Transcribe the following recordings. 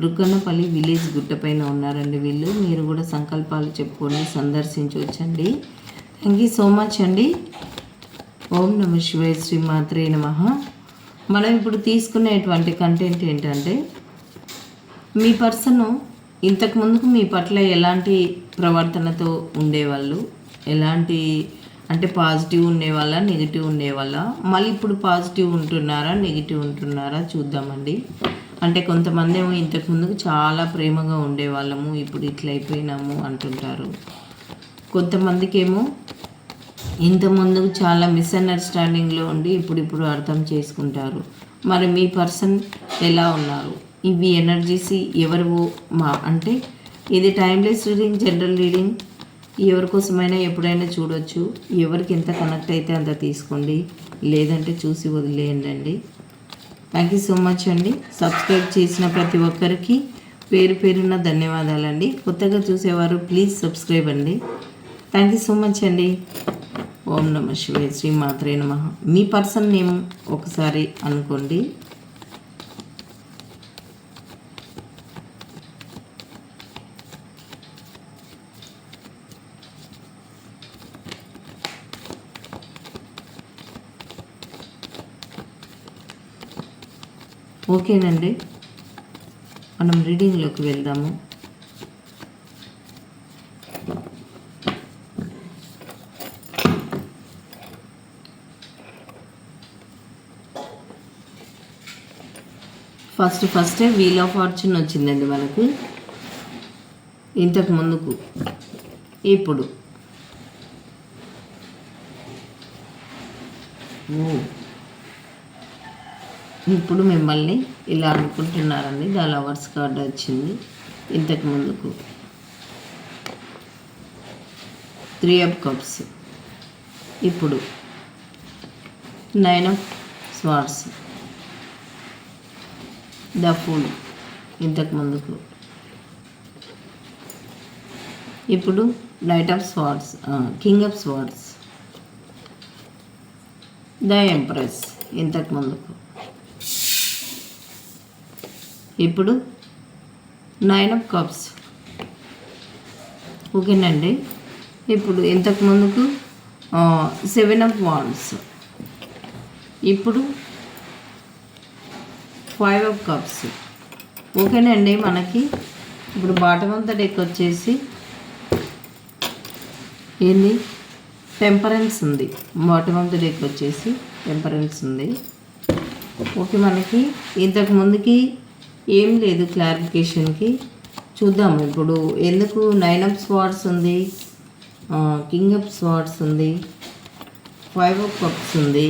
Rukkannapalli village గుట్టపైన ఉన్నారండి వీళ్ళు. మీరు కూడా సంకల్పాలు చెప్పుకొని సందర్శించవచ్చండి. థ్యాంక్ యూ సో మచ్ అండి. ఓం నమ శివాయ శ్రీ మాత్రే నమ. మనం ఇప్పుడు తీసుకునేటువంటి కంటెంట్ ఏంటంటే మీ పర్సన్ ఇంతకు ముందుకు మీ పట్ల ఎలాంటి ప్రవర్తనతో ఉండేవాళ్ళు? ఎలాంటి అంటే పాజిటివ్ ఉండేవాళ్ళ నెగిటివ్ ఉండేవాళ్ళ? మళ్ళీ ఇప్పుడు పాజిటివ్ ఉంటున్నారా నెగిటివ్ ఉంటున్నారా చూద్దామండి. అంటే కొంతమంది ఏమో ఇంతకుముందుకు చాలా ప్రేమగా ఉండేవాళ్ళము ఇప్పుడు ఇట్లా అయిపోయినాము అంటుంటారు. కొంతమందికి ఏమో ఇంత చాలా మిస్అండర్స్టాండింగ్లో ఉండి ఇప్పుడు ఇప్పుడు అర్థం చేసుకుంటారు. మరి మీ పర్సన్ ఎలా ఉన్నారు? ఇవి ఎనర్జీస్ ఎవరు మా అంటే ఇది టైమ్లెస్ రీడింగ్ జనరల్ రీడింగ్ ఎవరి కోసమైనా ఎప్పుడైనా చూడొచ్చు. ఎవరికి ఎంత కనెక్ట్ అయితే అంత తీసుకోండి. లేదంటే చూసి వదిలేయండి థ్యాంక్ యూ సో మచ్ అండి. సబ్స్క్రైబ్ చేసిన ప్రతి ఒక్కరికి పేరు పేరున్న ధన్యవాదాలండి. కొత్తగా చూసేవారు ప్లీజ్ సబ్స్క్రైబ్ అండి. థ్యాంక్ యూ సో మచ్ అండి. ఓం నమ శివే శ్రీ మాత్రే నమ. మీ పర్సన్ నేమ్ ఒకసారి అనుకోండి. ఓకేనండి. మనం రీడింగ్లోకి వెళ్దాము. ఫస్ట్ ఫస్టే వీల్ ఆఫ్ ఫార్చ్యూన్ వచ్చిందండి మనకు. ఇంతకు ముందుకు. ఇప్పుడు. ఓ ఇప్పుడు మిమ్మల్ని ఇలా అనుకుంటున్నారండి. ద లవర్స్ కార్డ్ వచ్చింది. ఇంతకు ముందుకు. Three of cups. ఇప్పుడు nine of swords the fool ఇంతకు ముందుకు. ఇప్పుడు knight of swords king of swords the empress. ఇంతకు ముందుకు. ఇప్పుడు నైన్ ఆఫ్ కప్స్ ఓకేనండి. ఇప్పుడు ఇంతకు ముందుకు సెవెన్ ఆఫ్ వాన్స్ ఇప్పుడు ఫైవ్ ఆఫ్ కప్స్ ఓకేనండి మనకి. ఇప్పుడు బాటమ్ అంతా డెక్ వచ్చేసి ఏంది? టెంపరెన్స్ ఉంది. బాటమ్ ఆఫ్ ద డెక్ వచ్చేసి టెంపరెన్స్ ఉంది. ఓకే మనకి. ఇంతకు ముందుకి ఏం లేదు క్లారిఫికేషన్కి. చూద్దాం ఇప్పుడు ఎందుకు నైన్ అప్ స్వార్డ్స్ ఉంది కింగ్ అప్ స్వార్డ్స్ ఉంది ఫైవ్ అప్ కప్స్ ఉంది.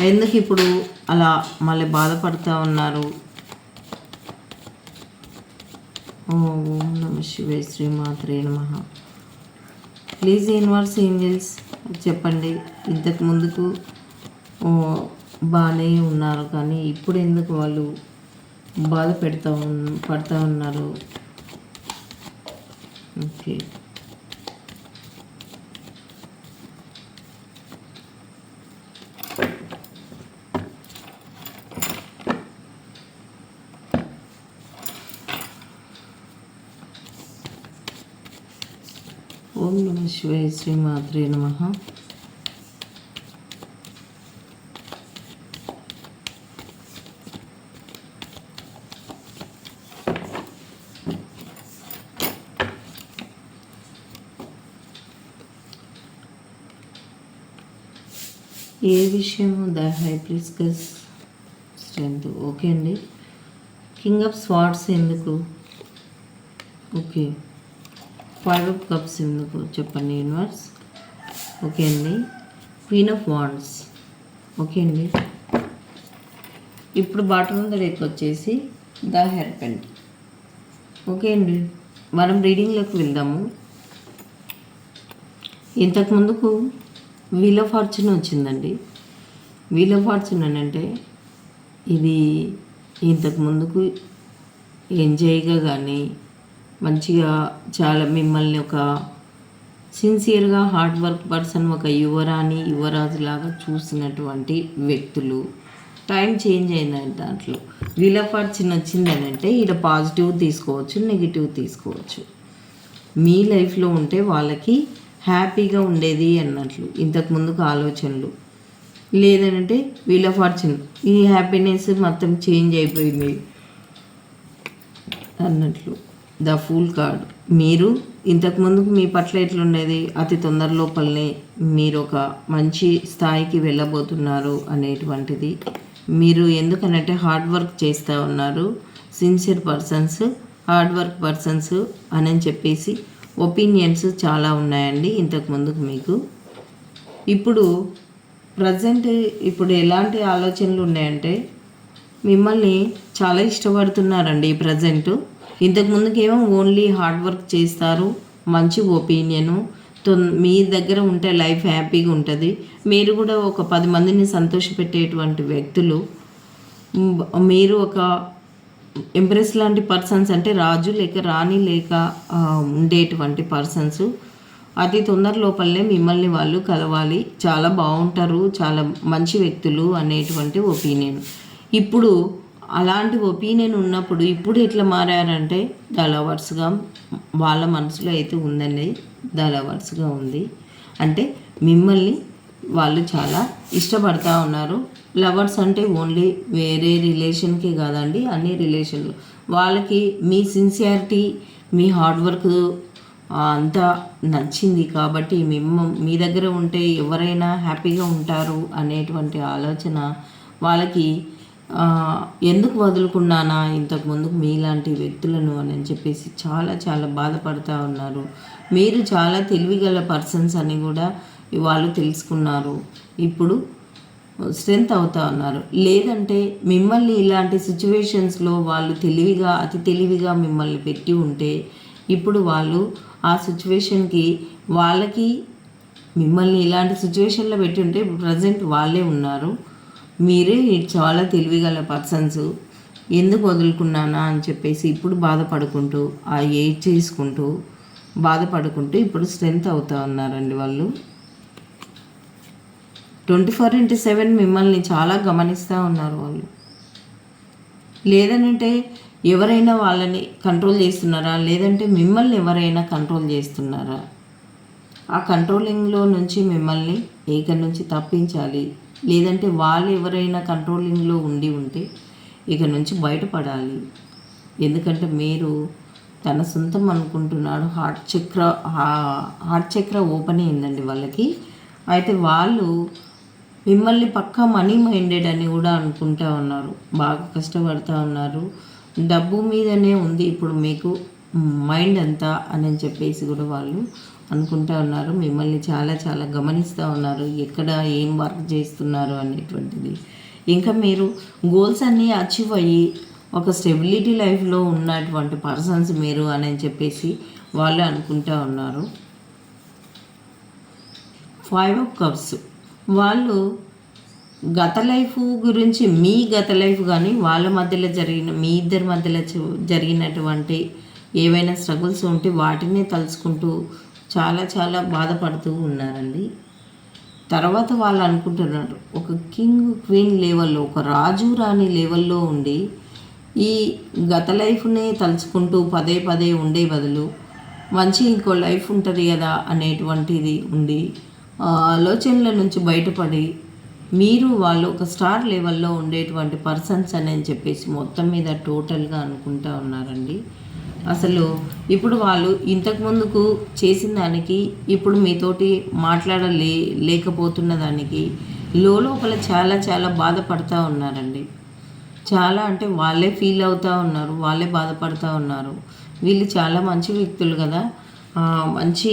ఎందుకు ఇప్పుడు అలా మళ్ళీ బాధపడుతూ ఉన్నారు? ఓం నమ శివే శ్రీమాత్రే నమ. ప్లీజ్ యూనివర్స్ ఏంజల్స్ చెప్పండి. ఇంతకు ముందుకు ఓ, బాగానే ఉన్నారు కానీ ఇప్పుడు ఎందుకు వాళ్ళు బాధ పెడతా ఉన్ పడతా ఉన్నారు. ఓకే. ఓం నమ శివాయ శ్రీ మాత్రే నమ. ఏ విషయము the high priestess strength okay అండి. కింగ్ ఆఫ్ స్వాట్స్ ఎందుకు? ఓకే. ఫైవ్ ఆఫ్ కప్స్ ఎందుకు? చెప్పండి యూనివర్స్. ఓకే అండి. క్వీన్ ఆఫ్ వాండ్స్ ఓకే అండి. ఇప్పుడు బాటమ్ ఆఫ్ ద వచ్చేసి ద హెయిర్ పెంట్ ఓకే అండి. మనం రీడింగ్లోకి వెళ్దాము. ఇంతకు ముందుకు వీల్ ఆఫ్ ఫార్చ్యూన్ వచ్చిందండి. వీల్ ఆఫ్ ఫార్చ్యూన్ అని అంటే ఇది ఇంతకు ముందుకు ఎంజాయ్గా కానీ మంచిగా చాలా మిమ్మల్ని ఒక సిన్సియర్గా హార్డ్ వర్క్ పర్సన్ ఒక యువరాణి యువరాజు లాగా చూసినటువంటి వ్యక్తులు. టైం చేంజ్ అయింది దాంట్లో. వీల్ ఆఫ్ ఫార్చ్యూన్ వచ్చిందని అంటే ఇక్కడ పాజిటివ్ తీసుకోవచ్చు నెగిటివ్ తీసుకోవచ్చు. మీ లైఫ్లో ఉంటే వాళ్ళకి హ్యాపీగా ఉండేది అన్నట్లు ఇంతకు ముందుకు ఆలోచనలు. లేదనంటే వీల్ ఆఫ్ ఫార్చ్యూన్. ఈ హ్యాపీనెస్ మొత్తం చేంజ్ అయిపోయింది అన్నట్లు. The fool card. మీరు ఇంతకు ముందుకు మీ పట్ల ఎట్లుండేది? అతి తొందర లోపలనే మీరు ఒక మంచి స్థాయికి వెళ్ళబోతున్నారు అనేటువంటిది. మీరు ఎందుకనంటే హార్డ్ వర్క్ చేస్తూ ఉన్నారు. Sincere persons hard work persons అని చెప్పేసి ఒపీనియన్స్ చాలా ఉన్నాయండి ఇంతకు ముందుకు మీకు. ఇప్పుడు ప్రజెంట్ ఇప్పుడు ఎలాంటి ఆలోచనలు ఉన్నాయంటే మిమ్మల్ని చాలా ఇష్టపడుతున్నారండి ప్రజెంట్. ఇంతకు ముందుకేమో ఓన్లీ హార్డ్ వర్క్ చేస్తారు మంచి ఒపీనియను మీ దగ్గర ఉంటే లైఫ్ హ్యాపీగా ఉంటుంది. మీరు కూడా ఒక పది మందిని సంతోషపెట్టేటువంటి వ్యక్తులు మీరు ఒక ఎంప్రెస్ లాంటి పర్సన్స్ అంటే రాజు లేక రాణి లేక ఉండేటువంటి పర్సన్స్ అతి తొందర లోపలనే మిమ్మల్ని వాళ్ళు కలవాలి. చాలా బాగుంటారు. చాలా మంచి వ్యక్తులు అనేటువంటి ఒపీనియన్ ఇప్పుడు అలాంటి ఒపీనియన్ ఉన్నప్పుడు ఇప్పుడు ఎట్లా మారారంటే ద లవర్స్గా వాళ్ళ మనసులో అయితే ఉందండి. ద లవర్స్గా ఉంది. అంటే మిమ్మల్ని వాళ్ళు చాలా ఇష్టపడతా ఉన్నారు. లవర్స్ అంటే ఓన్లీ వేరే రిలేషన్కే కాదండి అన్ని రిలేషన్లు వాళ్ళకి మీ సిన్సియారిటీ మీ హార్డ్ వర్క్ అంతా నచ్చింది కాబట్టి మిమ్మ మీ దగ్గర ఉంటే ఎవరైనా హ్యాపీగా ఉంటారు అనేటువంటి ఆలోచన వాళ్ళకి ఎందుకు వదులుకున్నానా ఇంతకు ముందుకు మీలాంటి వ్యక్తులను అని చెప్పేసి చాలా చాలా బాధపడుతూ ఉన్నారు. మీరు చాలా తెలివిగల పర్సన్స్ అని కూడా వాళ్ళు తెలుసుకున్నారు. ఇప్పుడు స్ట్రెంత్ అవుతా ఉన్నారు. లేదంటే మిమ్మల్ని ఇలాంటి సిచ్యువేషన్స్లో వాళ్ళు తెలివిగా అతి తెలివిగా మిమ్మల్ని పెట్టి ఉంటే ఇప్పుడు వాళ్ళు ఆ సిచ్యువేషన్కి వాళ్ళకి మిమ్మల్ని ఇలాంటి సిచ్యువేషన్లో పెట్టి ఉంటే ప్రజెంట్ వాళ్ళే ఉన్నారు. మీరే చాలా తెలివిగల పర్సన్స్. ఎందుకు వదులుకున్నానా అని చెప్పేసి ఇప్పుడు బాధపడుకుంటూ ఆ ఏజ్ చేసుకుంటూ బాధపడుకుంటూ ఇప్పుడు స్ట్రెంత్ అవుతా ఉన్నారండి వాళ్ళు. ట్వంటీ ఫోర్ ఇంటూ సెవెన్ మిమ్మల్ని చాలా గమనిస్తూ ఉన్నారు వాళ్ళు. లేదనంటే ఎవరైనా వాళ్ళని కంట్రోల్ చేస్తున్నారా? లేదంటే మిమ్మల్ని ఎవరైనా కంట్రోల్ చేస్తున్నారా? ఆ కంట్రోలింగ్లో నుంచి మిమ్మల్ని ఏక నుంచి తప్పించాలి. లేదంటే వాళ్ళు ఎవరైనా కంట్రోలింగ్లో ఉండి ఉంటే ఇక నుంచి బయటపడాలి. ఎందుకంటే మీరు తన సొంతం అనుకుంటున్నాడు. హార్ట్ చక్ర హా- హార్ట్ చక్ర ఓపెన్ అయిందండి వాళ్ళకి. అయితే వాళ్ళు మిమ్మల్ని పక్కా మనీ మైండెడ్ అని కూడా అనుకుంటా ఉన్నారు. బాగా కష్టపడుతూ ఉన్నారు. డబ్బు మీదనే ఉంది. ఇప్పుడు మీకు మైండ్ అంతా అని చెప్పేసి కూడా వాళ్ళు అనుకుంటా ఉన్నారు. మిమ్మల్ని చాలా చాలా గమనిస్తూ ఉన్నారు. ఎక్కడ ఏం వర్క్ చేస్తున్నారు అనేటువంటిది. ఇంకా మీరు గోల్స్ అన్నీ అచీవ్ అయ్యి ఒక స్టెబిలిటీ లైఫ్లో ఉన్నటువంటి పర్సన్స్ మీరు అని చెప్పేసి వాళ్ళు అనుకుంటా ఉన్నారు. Five of cups. వాళ్ళు గత లైఫ్ గురించి మీ గత లైఫ్ కానీ వాళ్ళ మధ్యలో జరిగిన మీ ఇద్దరి మధ్యలో జరిగినటువంటి ఏవైనా స్ట్రగుల్స్ ఉంటే వాటిని తలుచుకుంటూ చాలా చాలా బాధపడుతూ ఉన్నారండి. తర్వాత వాళ్ళు అనుకుంటున్నారు ఒక కింగ్ క్వీన్ లెవెల్లో ఒక రాజు రాణి లెవెల్లో ఉండి ఈ గత లైఫ్నే తలుచుకుంటూ పదే పదే ఉండే బదులు మంచి ఇంకో లైఫ్ ఉంటుంది కదా అనేటువంటిది ఉండి ఆలోచనల నుంచి బయటపడి మీరు వాళ్ళు ఒక స్టార్ లెవెల్లో ఉండేటువంటి పర్సన్స్ అని చెప్పేసి మొత్తం మీద టోటల్గా అనుకుంటా ఉన్నారండి. అసలు ఇప్పుడు వాళ్ళు ఇంతకు ముందుకు చేసిన దానికి ఇప్పుడు మీతోటి మాట్లాడలే లేకపోతున్న దానికి లోపల చాలా చాలా బాధపడతా ఉన్నారండి. చాలా అంటే వాళ్ళే ఫీల్ అవుతూ ఉన్నారు వాళ్ళే బాధపడుతూ ఉన్నారు. వీళ్ళు చాలా మంచి వ్యక్తులు కదా. మంచి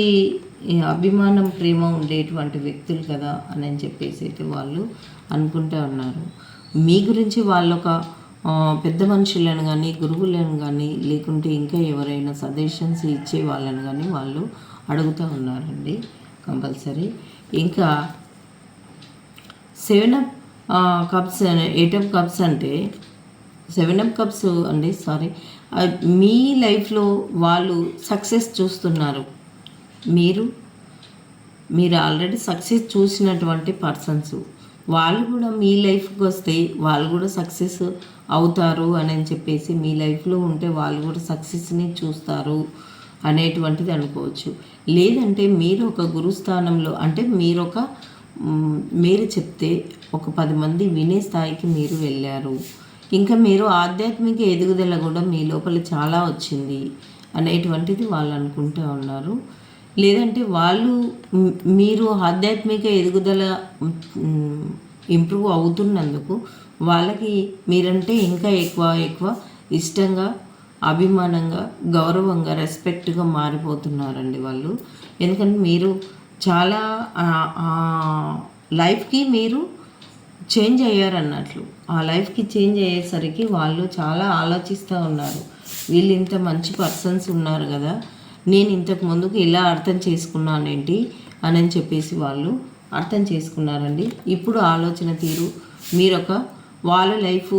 ఈ అభిమానం ప్రేమ ఉండేటువంటి వ్యక్తులు కదా అని అని చెప్పేసి అయితే వాళ్ళు అనుకుంటూ ఉన్నారు. మీ గురించి వాళ్ళొక ఒక పెద్ద మనుషులను కానీ గురువులను కానీ లేకుంటే ఇంకా ఎవరైనా సజెషన్స్ ఇచ్చే వాళ్ళని కానీ వాళ్ళు అడుగుతూ ఉన్నారండి కంపల్సరీ. ఇంకా seven of cups eight of cups అంటే సెవెన్ అప్ కప్స్ అండి సారీ. మీ లైఫ్లో వాళ్ళు సక్సెస్ చూస్తున్నారు. మీరు మీరు ఆల్రెడీ సక్సెస్ చూసినటువంటి పర్సన్స్ వాళ్ళు కూడా మీ లైఫ్కి వస్తే వాళ్ళు కూడా సక్సెస్ అవుతారు అని చెప్పేసి మీ లైఫ్లో ఉంటే వాళ్ళు కూడా సక్సెస్ని చూస్తారు అనేటువంటిది అనుకోవచ్చు. లేదంటే మీరు ఒక గురుస్థానంలో అంటే మీరు ఒక మీరు చెప్తే ఒక పది మంది వినే స్థాయికి మీరు వెళ్ళారు. ఇంకా మీరు ఆధ్యాత్మిక ఎదుగుదల కూడా మీ లోపల చాలా వచ్చింది అనేటువంటిది వాళ్ళు అనుకుంటూ ఉన్నారు. లేదంటే వాళ్ళు మీరు ఆధ్యాత్మిక ఎదుగుదల ఇంప్రూవ్ అవుతున్నందుకు వాళ్ళకి మీరంటే ఇంకా ఎక్కువ ఎక్కువ ఇష్టంగా అభిమానంగా గౌరవంగా రెస్పెక్ట్గా మారిపోతున్నారండి వాళ్ళు. ఎందుకంటే మీరు చాలా లైఫ్కి మీరు చేంజ్ అయ్యారన్నట్లు. ఆ లైఫ్కి చేంజ్ అయ్యేసరికి వాళ్ళు చాలా ఆలోచిస్తూ ఉన్నారు. వీళ్ళు ఇంత మంచి పర్సన్స్ ఉన్నారు కదా. నేను ఇంతకు ముందుకు ఇలా అర్థం చేసుకున్నానేంటి అని అని చెప్పేసి వాళ్ళు అర్థం చేసుకున్నారండి. ఇప్పుడు ఆలోచన తీరు. మీరొక వాళ్ళ లైఫ్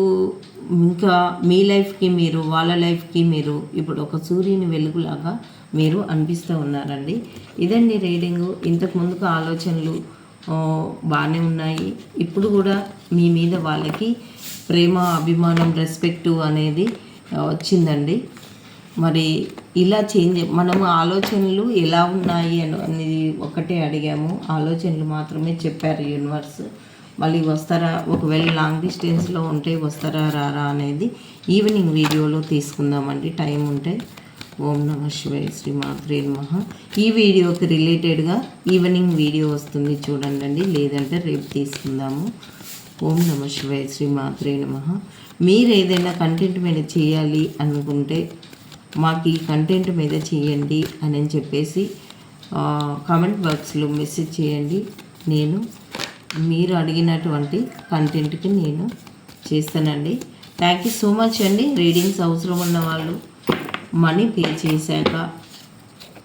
ఇంకా మీ లైఫ్కి మీరు వాళ్ళ లైఫ్కి మీరు ఇప్పుడు ఒక సూర్యుని వెలుగులాగా మీరు అనిపిస్తూ ఉన్నారండి. ఇదండి రీడింగ్. ఇంతకు ముందుకు ఆలోచనలు బాగానే ఉన్నాయి. ఇప్పుడు కూడా మీ మీద వాళ్ళకి ప్రేమ అభిమానం రెస్పెక్టు అనేది వచ్చిందండి. మరి ఇలా చేంజ్ మనము ఆలోచనలు ఎలా ఉన్నాయి అని అనేది ఒకటే అడిగాము. ఆలోచనలు మాత్రమే చెప్పారు యూనివర్స్. మళ్ళీ వస్తారా? ఒకవేళ లాంగ్ డిస్టెన్స్లో ఉంటే వస్తారా రారా అనేది ఈవినింగ్ వీడియోలో తీసుకుందామండి. టైం ఉంటే. ఓం నమ శివాయ శ్రీ మాత్రే నమః. ఈ వీడియోకి రిలేటెడ్గా ఈవినింగ్ వీడియో వస్తుంది చూడండి లేదంటే రేపు తీసుకుందాము. ఓం నమ శివాయ శ్రీ మాత్రే నమ. మీరు ఏదైనా కంటెంట్ మీద చేయాలి అనుకుంటే మాకు ఈ కంటెంట్ మీద చేయండి అని చెప్పేసి కామెంట్ బాక్స్లో మెసేజ్ చేయండి. నేను మీరు అడిగినటువంటి కంటెంట్కి నేను చేస్తానండి. థ్యాంక్ యూ సో మచ్ అండి. రీడింగ్స్ అవసరం ఉన్న వాళ్ళు మనీ పే చేశాక.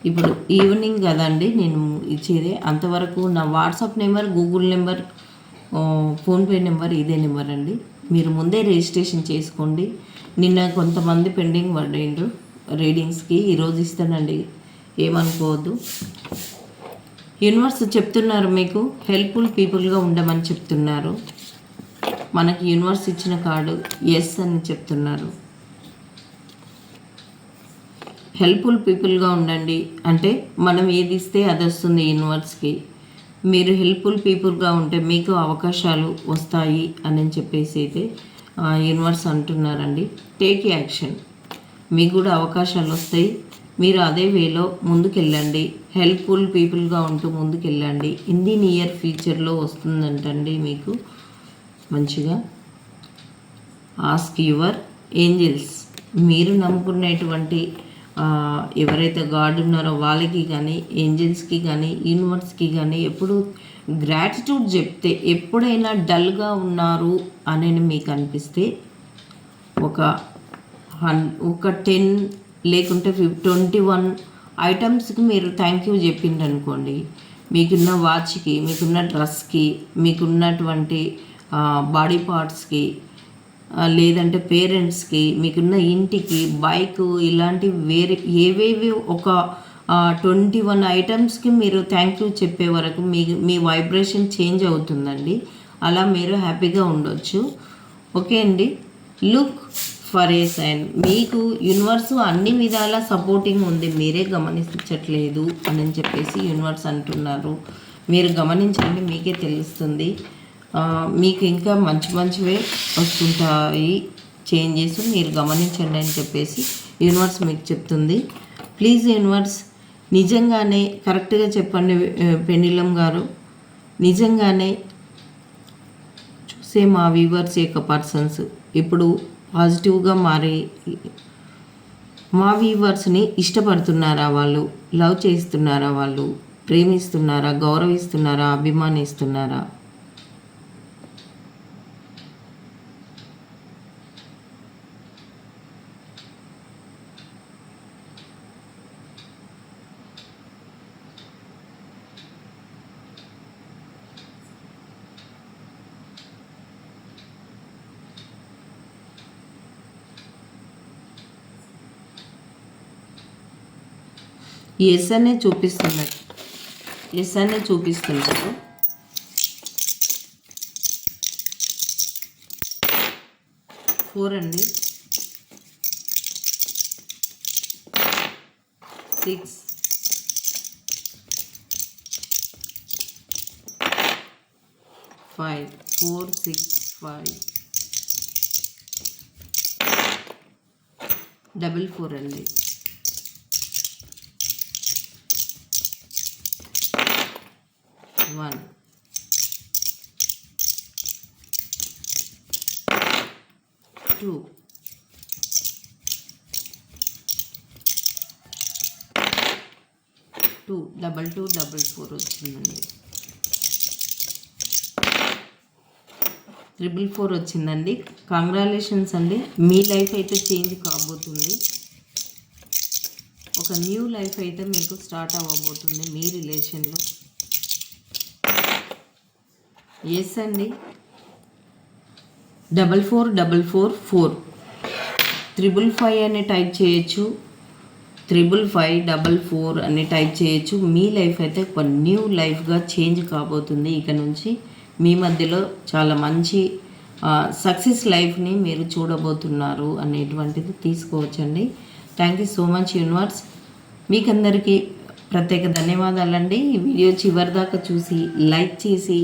ఇప్పుడు ఈవినింగ్ కదండి నేను ఇచ్చేది. అంతవరకు నా WhatsApp number Google number PhonePe number ఇదే నెంబర్ అండి. మీరు ముందే రిజిస్ట్రేషన్ చేసుకోండి. నిన్న కొంతమంది పెండింగ్ పడిండ్రు. రీడింగ్స్కి ఈరోజు ఇస్తానండి. ఏమనుకోవద్దు. యూనివర్స్ చెప్తున్నారు మీకు హెల్ప్ఫుల్ పీపుల్గా ఉండమని చెప్తున్నారు. మనకి యూనివర్స్ ఇచ్చిన కార్డు ఎస్ అని చెప్తున్నారు. హెల్ప్ఫుల్ పీపుల్గా ఉండండి. అంటే మనం ఏది ఇస్తే అది వస్తుంది యూనివర్స్కి. మీరు హెల్ప్ఫుల్ పీపుల్గా ఉంటే మీకు అవకాశాలు వస్తాయి అని చెప్పేసి అయితే ఆ, యూనివర్స్ అంటున్నారండి. Take action. మీకు కూడా అవకాశాలు వస్తాయి మీరు అదే వేలో ముందుకెళ్ళండి. హెల్ప్ఫుల్ పీపుల్గా ఉంటూ ముందుకెళ్ళండి. ఇన్ నియర్ ఫ్యూచర్లో వస్తుందంటండి మీకు. మంచిగా. Ask your angels. మీరు నమ్ముకునేటువంటి ఎవరైతే గాడ్ ఉన్నారో వాళ్ళకి కానీ ఏంజల్స్కి కానీ యూనివర్స్కి కానీ ఎప్పుడు గ్రాటిట్యూడ్ చెప్తే ఎప్పుడైనా డల్గా ఉన్నారు అని మీకు అనిపిస్తే ఒక హన్ ఒక టెన్ లేకుంటే ఫిఫ్ ట్వంటీ వన్ ఐటమ్స్కి మీరు థ్యాంక్ యూ చెప్పిండ్రు అనుకోండి మీకున్న వాచ్కి మీకున్న డ్రెస్కి మీకున్నటువంటి బాడీ పార్ట్స్కి లేదంటే పేరెంట్స్కి మీకున్న ఇంటికి బైక్ ఇలాంటి వేరే ఏవేవి ఒక ట్వంటీ వన్ ఐటమ్స్కి మీరు థ్యాంక్ యూ చెప్పే వరకు మీ మీ వైబ్రేషన్ చేంజ్ అవుతుందండి. అలా మీరు హ్యాపీగా ఉండొచ్చు. ఓకే అండి. Look for a sign. మీకు యూనివర్స్ అన్ని విధాల సపోర్టింగ్ ఉంది. మీరే గమనించట్లేదు అని చెప్పేసి యూనివర్స్ అంటున్నారు. మీరు గమనించండి మీకే తెలుస్తుంది. మీకు ఇంకా మంచి మంచివే వస్తుంటాయి. చేంజెస్ మీరు గమనించండి అని చెప్పేసి యూనివర్స్ మీకు చెప్తుంది. ప్లీజ్ యూనివర్స్ నిజంగానే కరెక్ట్గా చెప్పండి ఆ, పెండిలం గారు. నిజంగానే చూసే మా వ్యూవర్స్ యొక్క పర్సన్స్ ఇప్పుడు పాజిటివ్గా మారి మా వ్యూవర్స్ని ఇష్టపడుతున్నారా వాళ్ళు? లవ్ చేస్తున్నారా వాళ్ళు? ప్రేమిస్తున్నారా? గౌరవిస్తున్నారా? అభిమానిస్తున్నారా? ఎస్ అనే చూపిస్తున్నారు. ఎస్ అనే చూపిస్తున్నారు. ఫోర్ అండి. Six. Five. Four six five. Double four అండి. One. Two. Two. Double two double four వచ్చిందండి. ట్రిపుల్ ఫోర్ వచ్చిందండి. కంగ్రాలేషన్స్ అండి. మీ లైఫ్ అయితే చేంజ్ కాబోతుంది. ఒక న్యూ లైఫ్ అయితే మీకు స్టార్ట్ అవ్వబోతుంది మీ రిలేషన్లో. ఎస్ అండి double four double four four triple five అని టైప్ చేయొచ్చు. త్రిబుల్ ఫైవ్ డబల్ ఫోర్ అని టైప్ చేయొచ్చు. మీ లైఫ్ అయితే ఒక న్యూ లైఫ్గా చేంజ్ కాబోతుంది. ఇక నుంచి మీ మధ్యలో చాలా మంచి సక్సెస్ లైఫ్ని మీరు చూడబోతున్నారు అనేటువంటిది తీసుకోవచ్చండి. Thank you so much universe మీకందరికీ ప్రత్యేక ధన్యవాదాలండి. ఈ వీడియో చివరి దాకా చూసి లైక్ చేసి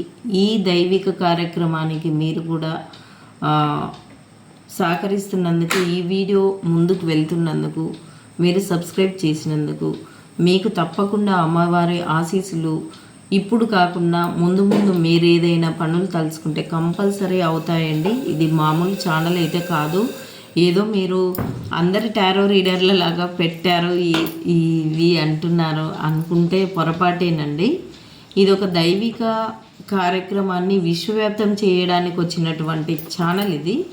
ఈ దైవిక కార్యక్రమానికి మీరు కూడా సహకరిస్తున్నందుకు ఈ వీడియో ముందుకు వెళ్తున్నందుకు మీరు సబ్స్క్రైబ్ చేసినందుకు మీకు తప్పకుండా అమ్మవారి ఆశీస్సులు. ఇప్పుడు కాకుండా ముందు ముందు మీరు ఏదైనా పనులు తలుచుకుంటే కంపల్సరీ అవుతాయండి. ఇది మామూలు ఛానల్ అయితే కాదు. ఏదో మీరు అందరి టారో రీడర్ల లాగా పెట్టారు ఈ- ఇవి అంటున్నారు అనుకుంటే పొరపాటేనండి. ఇది ఒక దైవిక కార్యక్రమాన్ని విశ్వవ్యాప్తం చేయడానికి వచ్చినటువంటి ఛానల్ ఇది.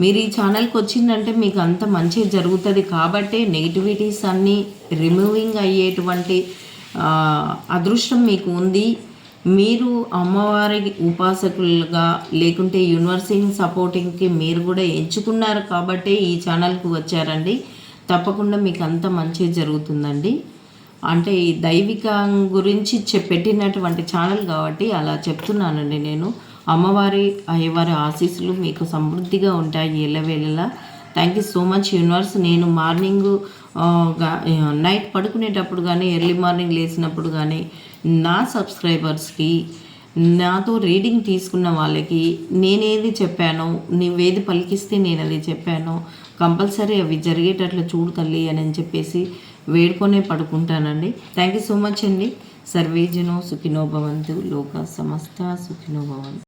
మీరు ఈ ఛానల్కి వచ్చిందంటే మీకు అంత మంచి జరుగుతుంది కాబట్టే నెగిటివిటీస్ అన్నీ రిమూవింగ్ అయ్యేటువంటి అదృష్టం మీకు ఉంది. మీరు అమ్మవారి ఉపాసకులుగా లేకుంటే యూనివర్సింగ్ సపోర్టింగ్కి మీరు కూడా ఎంచుకున్నారు కాబట్టే ఈ ఛానల్కు వచ్చారండి. తప్పకుండా మీకు అంత మంచి జరుగుతుందండి. అంటే ఈ దైవికం గురించి చె- పెట్టినటువంటి ఛానల్ కాబట్టి అలా చెప్తున్నానండి నేను. అమ్మవారి అయ్యవారి ఆశీస్సులు మీకు సమృద్ధిగా ఉంటాయి ఎల్లవేళలా. Thank you so much universe నేను మార్నింగ్ నైట్ పడుకునేటప్పుడు కానీ ఎర్లీ మార్నింగ్ లేచినప్పుడు కానీ నా సబ్స్క్రైబర్స్కి నాతో రీడింగ్ తీసుకున్న వాళ్ళకి నేనేది చెప్పానో నువ్వేది పలికిస్తే నేను అది చెప్పానో కంపల్సరీ అవి జరిగేటట్లు చూడు తల్లి అని అని చెప్పేసి వేడుకొనే పడుకుంటానండి. థ్యాంక్ యూ సో మచ్ అండి. సర్వేజనో సుఖినో భవంతు. లోక సమస్త సుఖినో భవంతు.